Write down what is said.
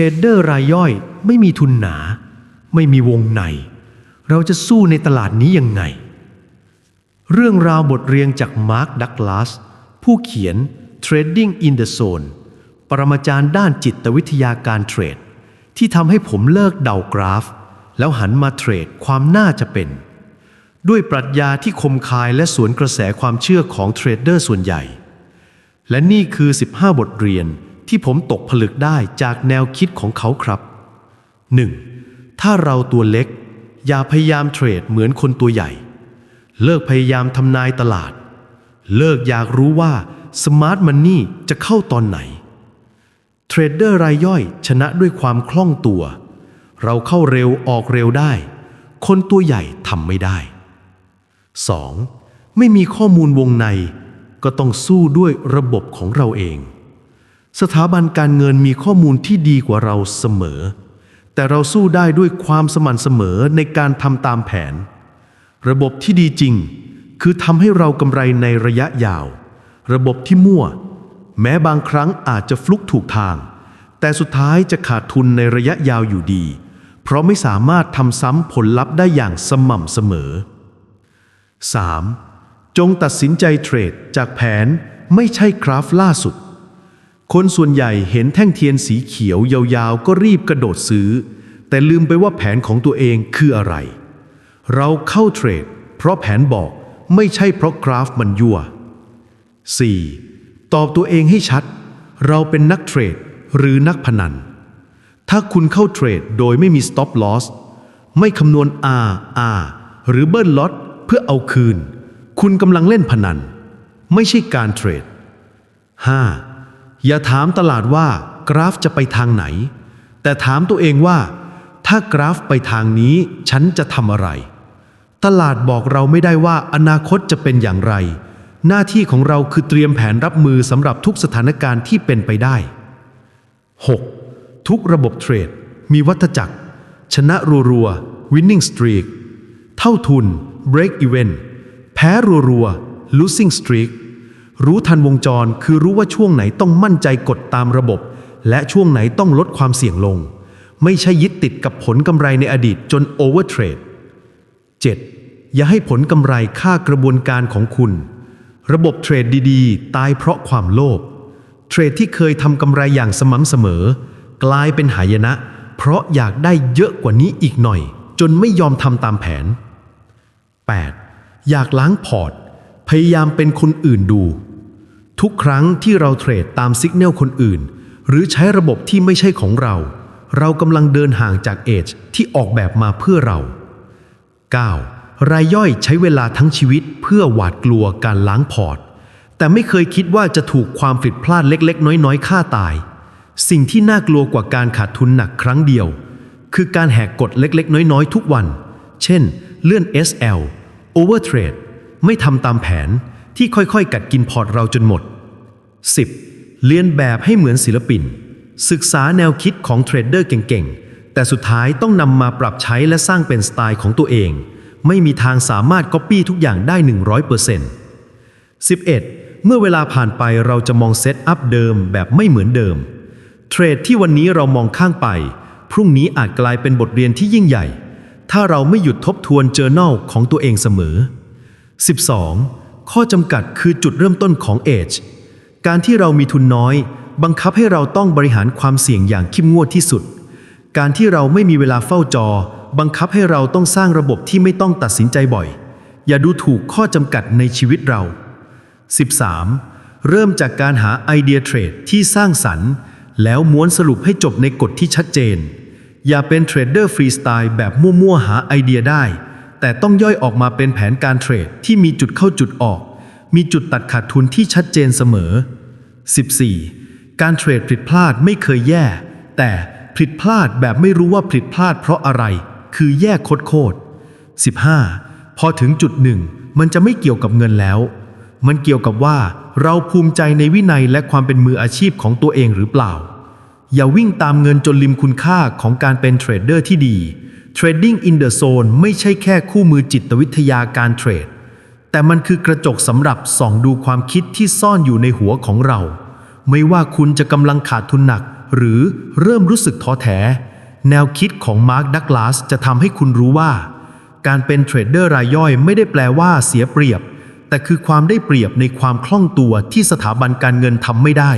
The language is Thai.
รดเดอร์รายย่อยไม่มีทุนหนา ไม่มีวงใน เราจะสู้ในตลาดนี้ยังไง เรื่องราวบทเรียงจากมาร์คดักลาสผู้เขียน Trading in the Zone ปรมาจารย์ด้านจิตวิทยาการเทรด ที่ทำให้ผมเลิกเดากราฟ แล้วหันมาเทรดความน่าจะเป็น ด้วยปรัชญาที่คมคายและสวนกระแสความเชื่อของเทรดเดอร์ส่วนใหญ่ และนี่คือ 15 บทเรียน ที่ผมตกผลึกได้จากแนวคิดของเขาครับ 1. ถ้าเราตัวเล็ก อย่าพยายามเทรดเหมือนคนตัวใหญ่ เลิกพยายามทำนายตลาด เลิกอยากรู้ว่าสมาร์ทมันนี่จะเข้าตอนไหน เทรดเดอร์รายย่อยชนะด้วยความคล่องตัว เราเข้าเร็วออกเร็วได้ คนตัวใหญ่ทำไม่ได้ 2. ไม่มีข้อมูลวงใน ก็ต้องสู้ด้วยระบบของเราเอง สถาบันการเงินมีข้อมูลที่ดีกว่าเราเสมอ แต่เราสู้ได้ด้วยความสม่ำเสมอในการทำตามแผน ระบบที่ดีจริง คือทำให้เรากำไรในระยะยาว ระบบที่มั่ว แม้บางครั้งอาจจะฟลุกถูกทาง แต่สุดท้ายจะขาดทุนในระยะยาวอยู่ดี เพราะไม่สามารถทำซ้ำผลลัพธ์ได้อย่างสม่ำเสมอ 3. จงตัดสินใจเทรดจากแผนไม่ใช่คราฟล่าสุด คนส่วนใหญ่เห็นแท่งเทียนสีเขียวยาวๆ ก็รีบกระโดดซื้อ แต่ลืมไปว่าแผนของตัวเองคืออะไร เราเข้าเทรด เพราะแผนบอกไม่ใช่เพราะกราฟมันยั่ว 4. ตอบตัวเองให้ชัด เราเป็นนักเทรดหรือนักพนัน ถ้าคุณเข้าเทรดโดยไม่มี stop loss ไม่คำนวณ R R หรือเบิ้ลล็อตเพื่อเอาคืน คุณกำลังเล่นพนัน ไม่ใช่การเทรด 5. อย่าถามตลาดว่ากราฟจะไปทางไหน แต่ถามตัวเองว่า ถ้ากราฟไปทางนี้ฉันจะทำอะไร ตลาดบอกเราไม่ได้ว่าอนาคตจะเป็นอย่างไร หน้าที่ของเราคือเตรียมแผนรับมือสำหรับทุกสถานการณ์ที่เป็นไปได้ 6. ทุกระบบเทรด มีวัฏจักร ชนะรัวๆ winning streak เท่าทุน break even แพ้รัวๆ losing streak รู้ทันวงจรคือรู้ว่าช่วงไหนต้องมั่นใจกดตามระบบ และช่วงไหนต้องลดความเสี่ยงลง ไม่ใช่ยึดติดกับผลกำไรในอดีตจน overtrade 7. อย่าให้ผลกำไรค่ากระบวนการของคุณ ระบบเทรดดีๆ ตายเพราะความโลภเทรดที่เคยทำกำไรอย่างสม่ำเสมอ กลายเป็นหายนะ เพราะอยากได้เยอะกว่านี้อีกหน่อย จนไม่ยอมทำตามแผน 8. อยากล้างพอร์ต พยายามเป็นคนอื่นดู ทุกครั้งที่เราเทรดตามสิกเนลคนอื่น หรือใช้ระบบที่ไม่ใช่ของเรา เรากำลังเดินห่างจากเอจที่ออกแบบมาเพื่อเรา 9. รายย่อยใช้เวลาทั้งชีวิตเพื่อหวาดกลัวการล้างพอร์ต แต่ไม่เคยคิดว่าจะถูกความผิดพลาดเล็กๆ น้อยๆฆ่าตาย สิ่งที่น่ากลัวกว่าการขาดทุนหนักครั้งเดียว คือการแหกกฎเล็กๆ น้อยๆ ทุกวัน เช่น เลื่อน SL Overtrade ไม่ทำตามแผนที่ค่อยๆ กัดกินพอร์ตเราจนหมด 10. เรียนแบบให้เหมือนศิลปิน ศึกษาแนวคิดของเทรดเดอร์เก่งๆ แต่สุดท้ายต้องนำมาปรับใช้และสร้างเป็นสไตล์ของตัวเอง ไม่มีทางสามารถก๊อปปี้ทุกอย่างได้ 100% 11. เมื่อเวลาผ่านไปเราจะมองเซตอัพเดิมแบบไม่เหมือนเดิม เทรดที่วันนี้เรามองข้างไป พรุ่งนี้อาจกลายเป็นบทเรียนที่ยิ่งใหญ่ ถ้าเราไม่หยุดทบทวน journal ของตัวเองเสมอ 12. ข้อจำกัดคือจุดเริ่มต้นของ Age การที่เรามีทุนน้อย บังคับให้เราต้องบริหารความเสี่ยงอย่างเข้มงวดที่สุด การที่เราไม่มีเวลาเฝ้าจอ บังคับให้เราต้องสร้างระบบที่ไม่ต้องตัดสินใจบ่อย อย่าดูถูกข้อจำกัดในชีวิตเรา 13. เริ่มจากการหาไอเดียเทรดที่สร้างสรรค์ แล้วม้วนสรุปให้จบในกฎที่ชัดเจน อย่าเป็นเทรดเดอร์ฟรีสไตล์แบบมั่วๆหาไอเดียได้ แต่ต้องย่อยออกมาเป็นแผนการเทรดที่มีจุดเข้าจุดออก มีจุดตัดขาดทุนที่ชัดเจนเสมอ 14. การเทรดผิดพลาดไม่เคยแย่ แต่ผิดพลาดแบบไม่รู้ว่าผิดพลาดเพราะอะไร คือแย่โคตรโคตร 15. พอถึงจุดหนึ่ง มันจะไม่เกี่ยวกับเงินแล้ว มันเกี่ยวกับว่าเราภูมิใจในวินัยและความเป็นมืออาชีพของตัวเองหรือเปล่า อย่าวิ่งตามเงินจนลิมคุณค่าของการเป็นเทรดเดอร์ที่ดี Trading in the Zone ไม่ใช่แค่คู่มือจิตวิทยาการเทรด แต่มันคือกระจกสำหรับส่องดูความคิดที่ซ่อนอยู่ในหัวของเรา ไม่ว่าคุณจะกำลังขาดทุนหนัก หรือเริ่มรู้สึกท้อแท้ แนวคิดของมาร์คดักลาสจะทำให้คุณรู้ว่า การเป็นเทรดเดอร์รายย่อยไม่ได้แปลว่าเสียเปรียบ แต่คือความได้เปรียบในความคล่องตัวที่สถาบันการเงินทำไม่ได้